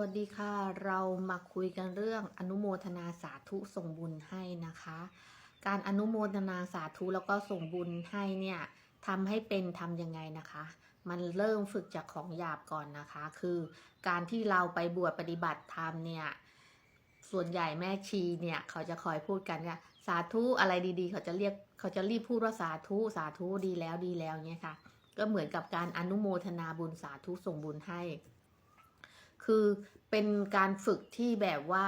วัสดีค่ะ เรามาคุยกันเรื่องอนุโมทนาสาธุส่งบุญให้นะคะ การอนุโมทนาสาธุแล้วก็ส่งบุญให้เนี่ยทำให้เป็นทำยังไงนะคะ มันเริ่มฝึกจากของหยาบก่อนนะคะ คือการที่เราไปบวชปฏิบัติธรรมเนี่ยส่วนใหญ่แม่ชีเนี่ยเขาจะคอยพูดกันว่าสาธุอะไรดีๆ เขาจะเรียกเขาจะรีบพูดว่าสาธุสาธุดีแล้วดีแล้วเนี่ยค่ะ ก็เหมือนกับการอนุโมทนาบุญสาธุส่งบุญให้ คือเป็นการฝึกที่แบบว่า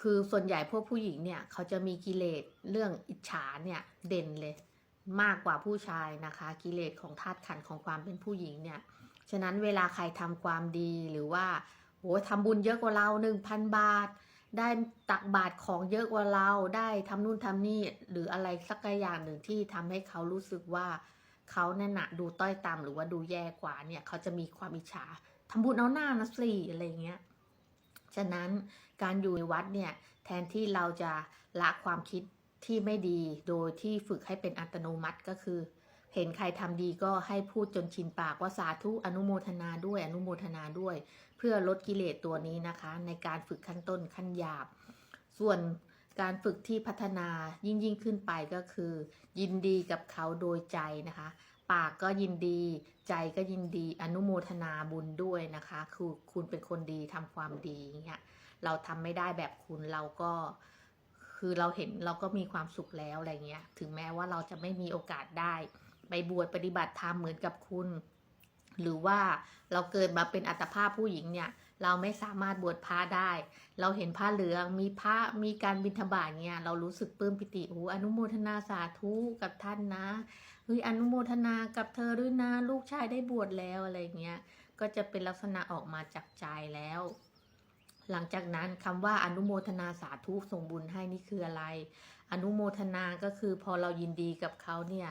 คือส่วนใหญ่พวกผู้หญิงเนี่ย เขาจะมีกิเลสเรื่องอิจฉาเนี่ยเด่นเลยมากกว่าผู้ชายนะคะ กิเลสของธาตุขันธ์ของความเป็นผู้หญิงเนี่ย ฉะนั้นเวลาใครทำความดีหรือว่าโหทำบุญเยอะกว่าเราหนึ่งพันบาท ได้ตักบาตรของเยอะกว่าเราได้ทำนู่นทำนี่หรืออะไรสักอย่างหนึ่งที่ทำให้เขารู้สึกว่าเขาเนี่ยนะดูต้อยต่ำหรือว่าดูแย่กว่าเนี่ยเขาจะมีความอิจฉา ทำบุญเอาหน้านะสิอะไรเงี้ย ฉะนั้นการอยู่ในวัดเนี่ยแทนที่เราจะละความคิดที่ไม่ดี โดยที่ฝึกให้เป็นอัตโนมัติก็คือ เห็นใครทำดีก็ให้พูดจนชินปากว่าสาธุอนุโมทนาด้วยอนุโมทนาด้วย เพื่อลดกิเลสตัวนี้นะคะ ในการฝึกขั้นต้นขั้นหยาบ ส่วนการฝึกที่พัฒนายิ่งยิ่งขึ้นไปก็คือ ยินดีกับเขาโดยใจนะคะ ปากก็ยินดี ใจก็ยินดีอนุโมทนาบุญด้วยนะคะ คือคุณเป็นคนดีทำความดีอย่างเงี้ยเราทำไม่ได้แบบคุณเราก็คือเราเห็นเราก็มีความสุขแล้วอะไรเงี้ย ถึงแม้ว่าเราจะไม่มีโอกาสได้ ไปบวชปฏิบัติธรรมเหมือนกับคุณ หรือว่าเราเกิดมาเป็นอัตภาพผู้หญิงเนี่ย เราไม่สามารถบวชพระได้ เราเห็นผ้าเหลือง มีพระมีการบิณฑบาตเนี่ย เรารู้สึกปลื้มปิติโอ้อนุโมทนาสาธุกับท่านนะเฮ้ยอนุโมทนากับเธอด้วยนะลูกชายได้บวชแล้วอะไรเงี้ยก็จะเป็นลักษณะออกมาจากใจแล้ว หลังจากนั้นคำว่าอนุโมทนาสาธุส่งบุญให้นี่คืออะไร อนุโมทนาก็คือพอเรายินดีกับเขาเนี่ย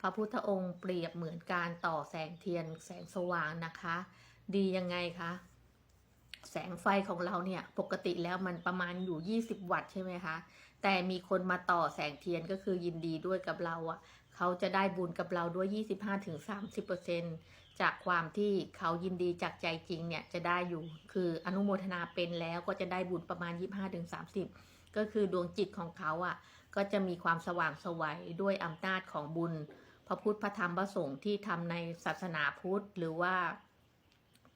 พระพุทธองค์เปรียบเหมือนการต่อแสงเทียนแสงสว่างนะคะ ดียังไงคะ แสงไฟของเราเนี่ยปกติแล้วมันประมาณอยู่ 20 วัตต์ใช่ไหมคะ แต่มีคนมาต่อแสงเทียนก็คือยินดีด้วยกับเราอะ่ะเขาจะได้บุญกับเราด้วย 25-30%จากความที่เขายินดีจากใจจริงเนี่ยจะได้อยู่ คืออนุโมทนาเป็นแล้วก็จะได้บุญประมาณ 25-30 ก็คือดวงจิตของเขาอะ่ะก็จะมีความสว่างไสวัยด้วยอำนาจของบุญพระพุทธพระธรรมพระสงฆ์ที่ทำในศาสนาพุทธหรือว่า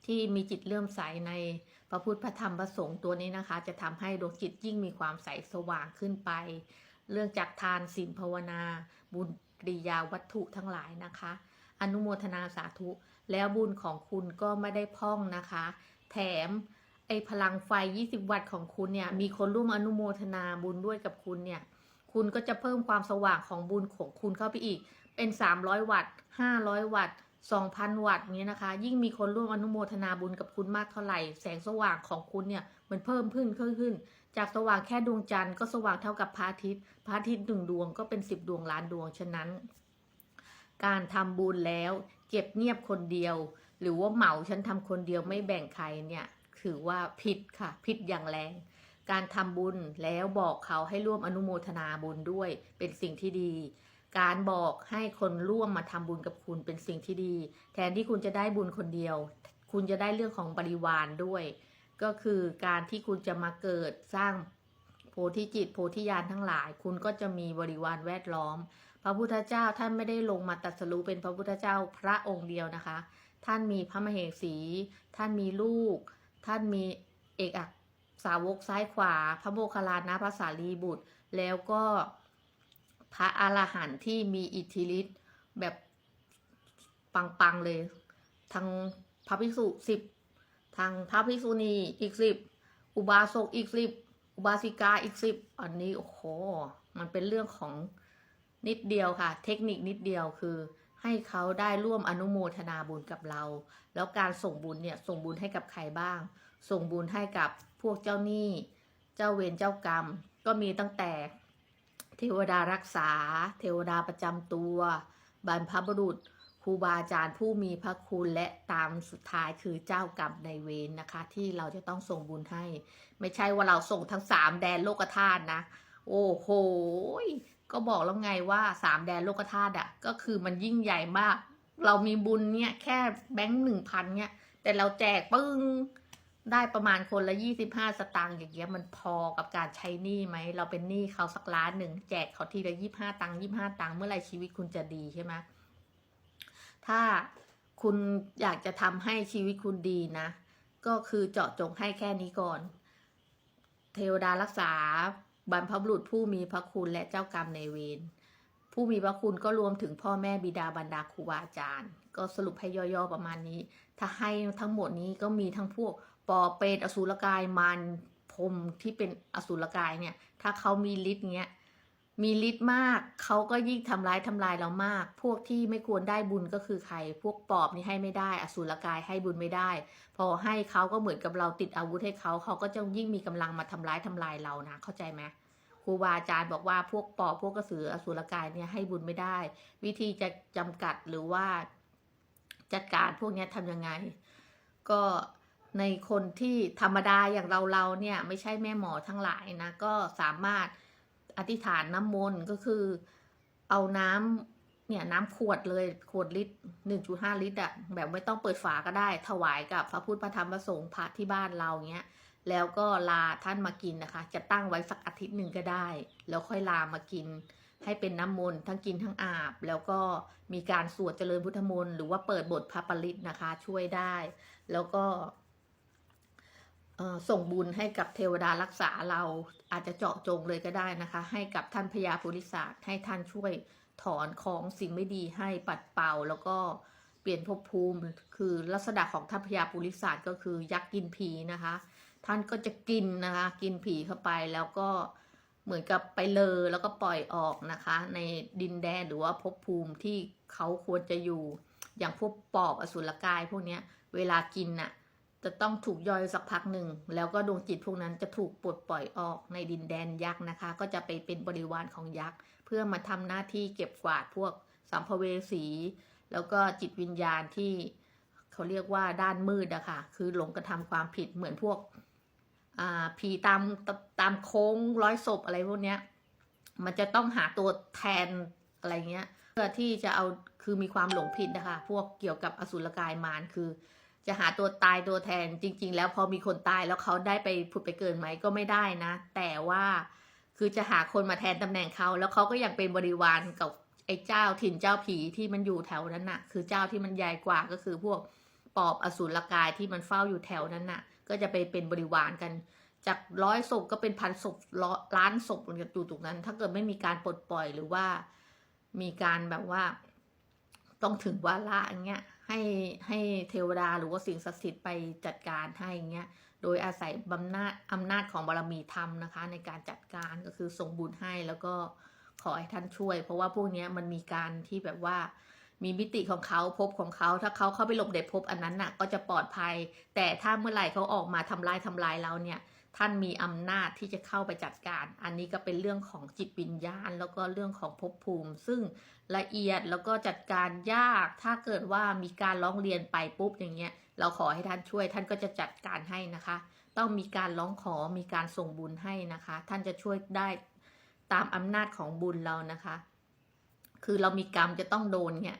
ที่มีจิตเลื่อมใสในพระพุทธพระธรรมพระสงฆ์ตัวนี้นะคะ จะทำให้ดวงจิตยิ่งมีความใสสว่างขึ้นไป เรื่องจากทานศีลภาวนา บุญกริยาวัตถุทั้งหลายนะคะ อนุโมทนาสาธุ แล้วบุญของคุณก็ไม่ได้พ่องนะคะ แถมไอพลังไฟ 20 วัตต์ของคุณเนี่ย มีคนร่วมอนุโมทนาบุญด้วยกับคุณเนี่ย คุณก็จะเพิ่มความสว่างของบุญของคุณเข้าไปอีก เป็น 300 วัตต์ 500 วัตต์ 2,000 วัตต์เนี้ยนะคะ ยิ่งมีคนร่วมอนุโมทนาบุญกับคุณมากเท่าไหร่ แสงสว่างของคุณเนี่ยมันเพิ่มขึ้นขึ้นขึ้น จากสว่างแค่ดวงจันทร์ก็สว่างเท่ากับพระอาทิตย์พระอาทิตย์หนึ่งดวงก็เป็น 10 ดวงล้านดวงฉะนั้น การทำบุญแล้วเก็บเงียบคนเดียว หรือว่าเหมาฉันทำคนเดียวไม่แบ่งใครเนี่ยถือว่าผิดค่ะ ผิดอย่างแรง การทำบุญแล้วบอกเขาให้ร่วมอนุโมทนาบุญด้วยเป็นสิ่งที่ดี การบอกให้คนร่วมมาทำบุญกับคุณเป็นสิ่งที่ดี แทนที่คุณจะได้บุญคนเดียว คุณจะได้เรื่องของบริวารด้วย ก็คือการที่คุณจะมาเกิดสร้างโพธิจิตโพธิญาณทั้งหลาย คุณก็จะมีบริวารแวดล้อม พระพุทธเจ้าท่านไม่ได้ลงมาตรัสรู้เป็นพระพุทธเจ้าพระองค์เดียวนะคะ ท่านมีพระมเหสี ท่านมีลูก ท่านมีเอกอักสาวกซ้ายขวา พระโมคคัลลานะพระสารีบุตร แล้วก็ พระอรหันต์ที่มีอิทธิฤทธิ์แบบปังๆเลยทางพระภิกษุสิบทางพระภิกษุณีอีกสิบอุบาสกอีกสิบอุบาสิกาอีกสิบอันนี้โอ้โหมันเป็นเรื่องของนิดเดียวค่ะ เทคนิคนิดเดียวคือให้เขาได้ร่วมอนุโมทนาบุญกับเรา แล้วการส่งบุญเนี่ยส่งบุญให้กับใครบ้าง ส่งบุญให้กับพวกเจ้าหนี้ เจ้าเวรเจ้ากรรม ก็มีตั้งแต่ เทวดารักษา เทวดาประจำตัว บรรพบุรุษครูบาอาจารย์ผู้มีพระคุณและตามสุดท้ายคือเจ้ากรรมในายเวรนะคะ ที่เราจะต้องส่งบุญให้ ไม่ใช่ว่าเราส่งทั้งสามแดนโลกธาตุนะ โอ้โหก็บอกแล้วไงว่าสามแดนโลกธาตุอะ ก็คือมันยิ่งใหญ่มาก เรามีบุญเนี่ยแค่แบงค์หนึ่งพันเนี่ย แต่เราแจกปึ้ง ได้ประมาณคนละยี่สิบห้าสตางค์อย่างเงี้ยมันพอกับการใช้หนี้ไหม เราเป็นหนี้เขาสักล้านหนึ่งแจกเขาทีละยี่ห้าตังค์ยี่ห้าตังค์เมื่อไรชีวิตคุณจะดีใช่ไหมถ้าคุณอยากจะทำให้ชีวิตคุณดีนะ ก็คือเจาะจงให้แค่นี้ก่อน เทวดารักษาบรรพบุรุษผู้มีพระคุณและเจ้ากรรมในเวรผู้มีพระคุณก็รวมถึงพ่อแม่บิดาบรรดาครูบาอาจารย์ ก็สรุปให้ย่อๆประมาณนี้ ถ้าให้ทั้งหมดนี้ก็มีทั้งพวก ปอเปรตอสูรกายมารพรมที่เป็นอสูรกายเนี่ย ถ้าเขามีฤทธิ์เงี้ยมีฤทธิ์มากเขาก็ยิ่งทำร้ายทำลายเรามาก พวกที่ไม่ควรได้บุญก็คือใคร พวกปอบนี่ให้ไม่ได้ อสูรกายให้บุญไม่ได้ พอให้เขาก็เหมือนกับเราติดอาวุธให้เขาเขาก็จะยิ่งมีกำลังมาทำร้ายทำลายเรานะ เข้าใจไหมครูบาอาจารย์บอกว่าพวกปอบพวกกระสืออสูรกายเนี่ยให้บุญไม่ได้ วิธีจะจำกัดหรือว่าจัดการพวกนี้ยทำยังไง ก็ ในคนที่ธรรมดาอย่างเราเราเนี่ยไม่ใช่แม่หมอทั้งหลายนะก็สามารถอธิษฐานน้ำมนต์ก็คือเอาน้ำเนี่ยน้ำขวดเลยขวดลิตรหนึ่งจุห้าลิตรอะแบบไม่ต้องเปิดฝาก็ได้ ถวายกับพระพุทธพระธรรมพระสงฆ์พระที่บ้านเราเงี้ยแล้วก็ลาท่านมากินนะคะ จะตั้งไว้สักอาทิตย์หนึ่งก็ได้ แล้วค่อยลามากิน ให้เป็นน้ำมนต์ทั้งกินทั้งอาบ แล้วก็มีการสวดเจริญพุทธมนต์หรือว่าเปิดบทพระปริตนะคะช่วยได้ แล้วก็ ส่งบุญให้กับเทวดารักษาเราอาจจะเจาะจงเลยก็ได้นะคะ ให้กับท่านพญาปุริศาสให้ท่านช่วยถอนของสิ่งไม่ดีให้ปัดเป่าแล้วก็เปลี่ยนภพภูมิ คือลักษณะของท่านพญาปุริศาสก็คือยักษ์กินผีนะคะ ท่านก็จะกินนะคะ กินผีเข้าไปแล้วก็เหมือนกับไปเลอแล้วก็ปล่อยออกนะคะ ในดินแดนหรือว่าภพภูมิที่เขาควรจะอยู่ อย่างพวกปอบอสุรกายพวกนี้เวลากินน่ะ จะต้องถูกย่อยสักพักหนึ่ง แล้วก็ดวงจิตพวกนั้นจะถูกปลดปล่อยออกในดินแดนยักษ์นะคะ ก็จะไปเป็นบริวารของยักษ์ เพื่อมาทำหน้าที่เก็บกวาดพวกสัมภเวสี แล้วก็จิตวิญญาณที่เขาเรียกว่าด้านมืดอะค่ะ คือหลงกระทำความผิดเหมือนพวกผีตามตามโค้งร้อยศพอะไรพวกเนี้ย มันจะต้องหาตัวแทนอะไรเงี้ย เพื่อที่จะเอาคือมีความหลงผิดนะคะ พวกเกี่ยวกับอสุรกายมารคือ จะหาตัวตายตัวแทนจริง ๆ แล้วพอมีคนตายแล้วเขาได้ไปผุดไปเกิดไหมก็ไม่ได้นะ แต่ว่าคือจะหาคนมาแทนตำแหน่งเขาแล้วเขาก็ยังเป็นบริวารกับไอ้เจ้าถิ่นเจ้าผีที่มันอยู่แถวนั้นน่ะ คือเจ้าที่มันใหญ่กว่าก็คือพวกปอบอสูรกายที่มันเฝ้าอยู่แถวนั้นน่ะ ก็จะไปเป็นบริวารกัน จากร้อยศพก็เป็นพันศพล้านศพอยู่ตรงนั้น ถ้าเกิดไม่มีการปลดปล่อยหรือว่ามีการแบบว่า ต้องถึงวาระอย่างเงี้ย ให้ให้เทวดาหรือว่าสิ่งศักดิ์สิทธิ์ไปจัดการให้อย่างเงี้ย โดยอาศัยบำนาจอำนาจของบารมีธรรมนะคะ ในการจัดการก็คือส่งบุญให้แล้วก็ขอให้ท่านช่วย เพราะว่าพวกนี้มันมีการที่แบบว่ามีมิติของเขาภพของเขา ถ้าเขาเข้าไปหลบในภพอันนั้นน่ะ ก็จะปลอดภัย แต่ถ้าเมื่อไหร่เขาออกมาทำลายทำลายเราเนี่ย ท่านมีอำนาจที่จะเข้าไปจัดการ อันนี้ก็เป็นเรื่องของจิตวิญญาณ แล้วก็เรื่องของภพภูมิ ซึ่งละเอียดแล้วก็จัดการยาก ถ้าเกิดว่ามีการร้องเรียนไปปุ๊บอย่างเงี้ย เราขอให้ท่านช่วย ท่านก็จะจัดการให้นะคะ ต้องมีการร้องขอ มีการส่งบุญให้นะคะ ท่านจะช่วยได้ตามอำนาจของบุญเรานะคะ คือเรามีกรรมจะต้องโดนเนี่ย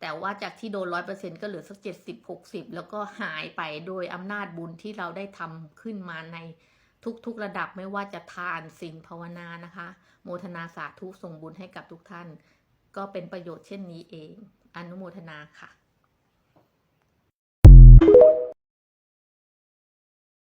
แต่ว่าจากที่โดนร้อยเปอร์เซ็นก็เหลือสักเจ็ดสิบหกสิบแล้วก็หายไปโดยอำนาจบุญที่เราได้ทำขึ้นมาใน ทุกๆระดับไม่ว่าจะทานศีลภาวนานะคะ โมทนาสาธุส่งบุญให้กับทุกท่าน ก็เป็นประโยชน์เช่นนี้เอง อนุโมทนาค่ะ